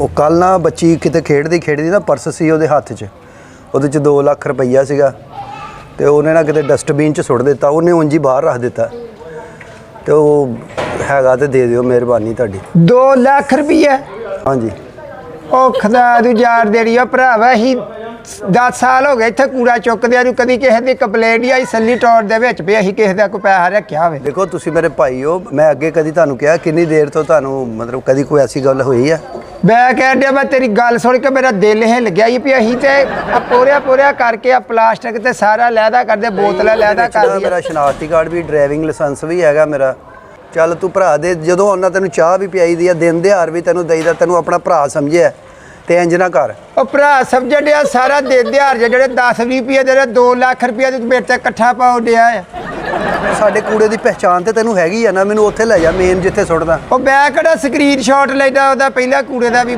ਉਹ ਕੱਲ ਨਾ ਬੱਚੀ ਕਿਤੇ ਖੇਡਦੀ ਖੇਡਦੀ ਨਾ ਪਰਸ ਸੀ ਉਹਦੇ ਹੱਥ 'ਚ। ਉਹਦੇ 'ਚ 2 ਲੱਖ ਰੁਪਈਆ ਸੀਗਾ। ਤੇ ਉਹਨੇ ਨਾ ਕਿਤੇ ਡਸਟਬਿਨ 'ਚ ਸੁੱਟ ਦਿੱਤਾ। ਉਹਨੇ ਉਂਝ ਹੀ ਬਾਹਰ ਰੱਖ ਦਿੱਤਾ। ਤੇ ਉਹ ਹੈਗਾ ਤੇ ਦੇ ਦਿਓ ਮਿਹਰਬਾਨੀ ਤੁਹਾਡੀ। 2 ਲੱਖ ਰੁਪਈਆ? ਹਾਂਜੀ। ਉਹ ਖਦਾ ਤੂੰ ਯਾਰ ਦੇੜੀ ਆ ਭਰਾਵਾ ਹੀ 10 ਸਾਲ ਹੋ ਗਏ ਇੱਥੇ ਕੂੜਾ ਚੁੱਕਦੇ ਨੂੰ ਕਦੀ ਕਿਸੇ ਦੀ ਕੰਪਲੇਂਟ ਹੀ ਆਈ ਸੱਲੀ ਟੌਰ ਦੇ ਵਿੱਚ ਵੀ ਅਸੀਂ ਕਿਸੇ ਦਾ ਕੋਈ ਪੈਸਾ ਰੱਖਿਆ ਹੋਵੇ। ਦੇਖੋ ਤੁਸੀਂ ਮੇਰੇ ਭਾਈ ਹੋ ਮੈਂ ਅੱਗੇ ਕਦੀ ਤੁਹਾਨੂੰ ਕਿਹਾ ਕਿੰਨੀ ਦੇਰ ਤੋਂ ਤੁਹਾਨੂੰ ਮਤਲਬ ਕਦੀ ਕੋਈ ਐਸੀ ਗੱਲ ਹੋਈ ਆ? ਮੈਂ ਕਹਿੰਦਾ ਮੈਂ ਤੇਰੀ ਗੱਲ ਸੁਣ ਕੇ ਮੇਰਾ ਦਿਲ ਹਿੱਲ ਗਿਆ ਜੀ ਵੀ ਅਸੀਂ ਤੇ ਆ ਪੋਰਿਆ ਪੋਰਿਆ ਕਰਕੇ ਆ ਪਲਾਸਟਿਕ ਤੇ ਸਾਰਾ ਲੈਦਾ ਕਰਦੇ ਬੋਤਲਾਂ ਲੈਦਾ ਕਰਦੀ ਮੇਰਾ ਸ਼ਨਾਖਤੀ ਕਾਰਡ ਵੀ ਡਰਾਈਵਿੰਗ ਲਾਇਸੈਂਸ ਵੀ ਹੈਗਾ ਮੇਰਾ। ਚੱਲ ਤੂੰ ਭਰਾ ਦੇ ਜਦੋਂ ਉਹਨਾਂ ਤੈਨੂੰ ਚਾਹ ਵੀ ਪਿਆਈ ਦੀ ਆ ਦਿਨ ਦਿਹਾੜ ਵੀ ਤੈਨੂੰ ਦੇਈਦਾ ਤੈਨੂੰ ਆਪਣਾ ਭਰਾ ਸਮਝਿਆ। ਤੇ ਇੰਜ ਨਾ ਕਰ। ਉਹ ਭਰਾ ਸਮਝਣ ਡਿਆ ਸਾਰਾ ਦੇ ਦਿਹਾੜ ਜਿਹੜੇ 10 20 ਰੁਪਏ ਦੇ 2 ਲੱਖ ਰੁਪਏ ਤੂੰ ਮੇਰੇ ਤੇ ਇਕੱਠਾ ਪਾਉ ਡਿਆ ਆ। ਸਾਡੇ ਕੂੜੇ ਦੀ ਪਹਿਚਾਣ ਤੇ ਤੈਨੂੰ ਹੈਗੀ ਆ ਨਾ, ਮੈਨੂੰ ਉੱਥੇ ਲੈ ਜਾ ਮੇਨ ਜਿੱਥੇ ਸੁੱਟਦਾ। ਉਹ ਮੈਂ ਕਿਹੜਾ ਸਕਰੀਨਸ਼ਾਟ ਲੈਦਾ ਉਹਦਾ ਪਹਿਲਾ ਕੂੜੇ ਦਾ ਵੀ